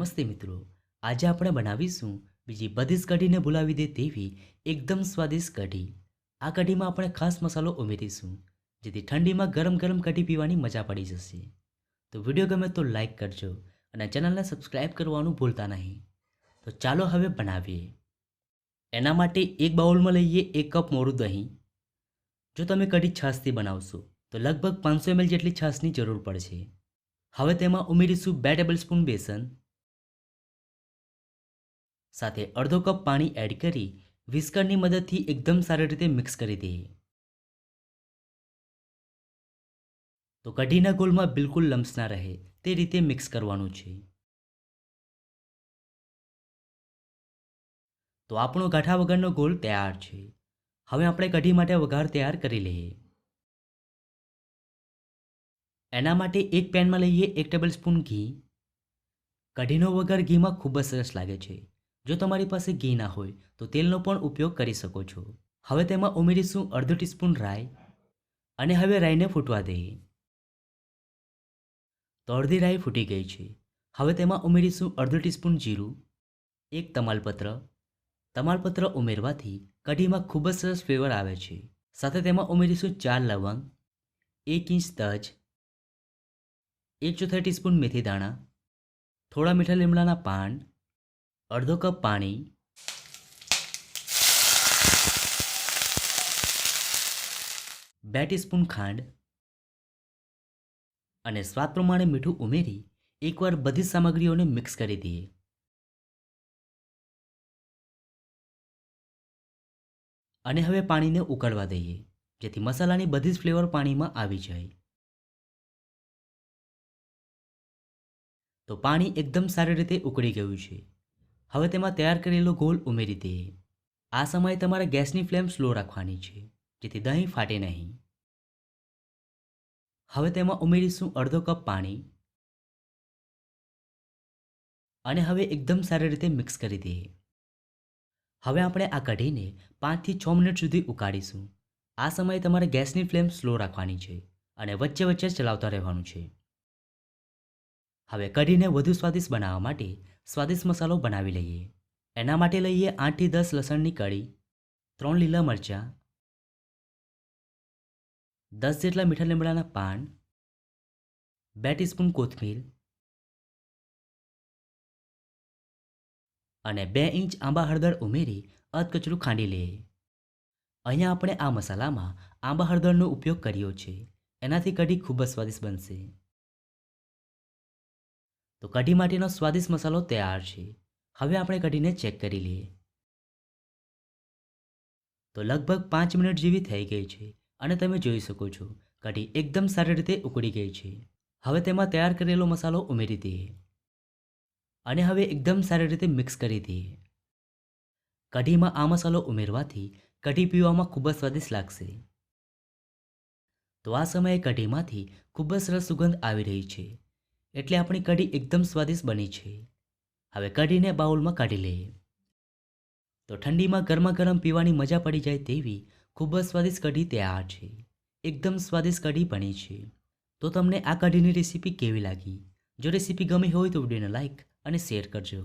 નમસ્તે મિત્રો. આજે આપણે બનાવીશું બીજી બધી જ કઢીને ભૂલાવી દે તેવી એકદમ સ્વાદિષ્ટ કઢી. આ કઢીમાં આપણે ખાસ મસાલો ઉમેરીશું, જેથી ઠંડીમાં ગરમ ગરમ કઢી પીવાની મજા પડી જશે. તો વીડિયો ગમે તો લાઈક કરજો અને ચેનલને સબસ્ક્રાઈબ કરવાનું ભૂલતા નહીં. તો ચાલો હવે બનાવીએ. એના માટે એક બાઉલમાં લઈએ એક કપ મોરું દહીં. જો તમે કઢી છાશથી બનાવશો, તો લગભગ પાંચસો એમએલ જેટલી છાશની જરૂર પડશે. હવે તેમાં ઉમેરીશું બે ટેબલ સ્પૂન બેસન સાથે અડધો કપ પાણી એડ કરી વિસ્કરની મદદથી એકદમ સારી રીતે મિક્સ કરી દઈએ. તો કઢીના ગોલમાં બિલકુલ લમ્સ ના રહે, તે રીતે મિક્સ કરવાનું છે. તો આપણો ગાંઠા વગરનો ગોલ તૈયાર છે. હવે આપણે કઢી માટે વઘાર તૈયાર કરી લઈએ. એના માટે એક પેનમાં લઈએ એક ટેબલ સ્પૂન ઘી. કઢીનો વઘાર ઘીમાં ખૂબ જ સરસ લાગે છે. જો તમારી પાસે ઘી ના હોય, તો તેલનો પણ ઉપયોગ કરી શકો છો. હવે તેમાં ઉમેરીશું અડધો ટીસ્પૂન રાઈ અને હવે રાઈને ફૂટવા દઈએ. તો અડધી રાઈ ફૂટી ગઈ છે. હવે તેમાં ઉમેરીશું અડધો ટીસ્પૂન જીરું, એક તમાલપત્ર. તમાલપત્ર ઉમેરવાથી કઢીમાં ખૂબ જ સરસ ફ્લેવર આવે છે. સાથે તેમાં ઉમેરીશું ચાર લવંગ, એક ઇંચ તજ, એક ચોથા ટીસ્પૂન મેથી દાણા, થોડા મીઠા લીમડાના પાન અડધો કપ પાણી બે ટીસ્પૂન ખાંડ અને સ્વાદ પ્રમાણે મીઠું ઉમેરી એકવાર બધી સામગ્રીઓને મિક્સ કરી દઈએ. અને હવે પાણીને ઉકળવા દઈએ, જેથી મસાલાની બધી જ ફ્લેવર પાણીમાં આવી જાય. તો પાણી એકદમ સારી રીતે ઉકળી ગયું છે. હવે તેમાં તૈયાર કરેલો ગોલ ઉમેરી દઈએ આ સમયે તમારે ગેસની ફ્લેમ સ્લો રાખવાની છે, જેથી દહીં ફાટે નહીં. હવે તેમાં ઉમેરીશું અડધો કપ પાણી. અને હવે એકદમ સારી રીતે મિક્સ કરી દઈએ હવે આપણે આ કઢીને પાંચથી છ મિનિટ સુધી ઉકાળીશું. આ સમયે તમારે ગેસની ફ્લેમ સ્લો રાખવાની છે અને વચ્ચે વચ્ચે ચલાવતા રહેવાનું છે. હવે કઢીને વધુ સ્વાદિષ્ટ બનાવવા માટે સ્વાદિષ્ટ મસાલો બનાવી લઈએ. એના માટે લઈએ આઠથી દસ લસણની કળી, ત્રણ લીલા મરચાં, દસ જેટલા મીઠા લીમડાના પાન, બે ટીસ્પૂન કોથમીર અને બે ઇંચ આંબા હળદર ઉમેરી અધકચરું ખાંડી લઈએ. અહીંયા આપણે આ મસાલામાં આંબા હળદરનો ઉપયોગ કર્યો છે. એનાથી કઢી ખૂબ જ સ્વાદિષ્ટ બનશે. તો કઢી માટેનો સ્વાદિષ્ટ મસાલો તૈયાર છે. હવે આપણે કઢીને ચેક કરી લઈએ. તો લગભગ પાંચ મિનિટ જેવી થઈ ગઈ છે અને તમે જોઈ શકો છો, કઢી એકદમ સારી રીતે ઉકળી ગઈ છે. હવે તેમાં તૈયાર કરેલો મસાલો ઉમેરી દઈએ. અને હવે એકદમ સારી રીતે મિક્સ કરી દઈએ. કઢીમાં આ મસાલો ઉમેરવાથી કઢી પીવામાં ખૂબ જ સ્વાદિષ્ટ લાગશે. તો આ સમયે કઢીમાંથી ખૂબ જ સરસ સુગંધ આવી રહી છે. એટલે આપણી કઢી એકદમ સ્વાદિષ્ટ બની છે. હવે કઢીને બાઉલમાં કાઢી લઈએ. તો ઠંડીમાં ગરમા ગરમ પીવાની મજા પડી જાય તેવી ખૂબ જ સ્વાદિષ્ટ કઢી તૈયાર છે. એકદમ સ્વાદિષ્ટ કઢી બની છે. તો તમને આ કઢીની રેસીપી કેવી લાગી? જો રેસીપી ગમી હોય તો વિડીયોને લાઇક અને શેર કરજો.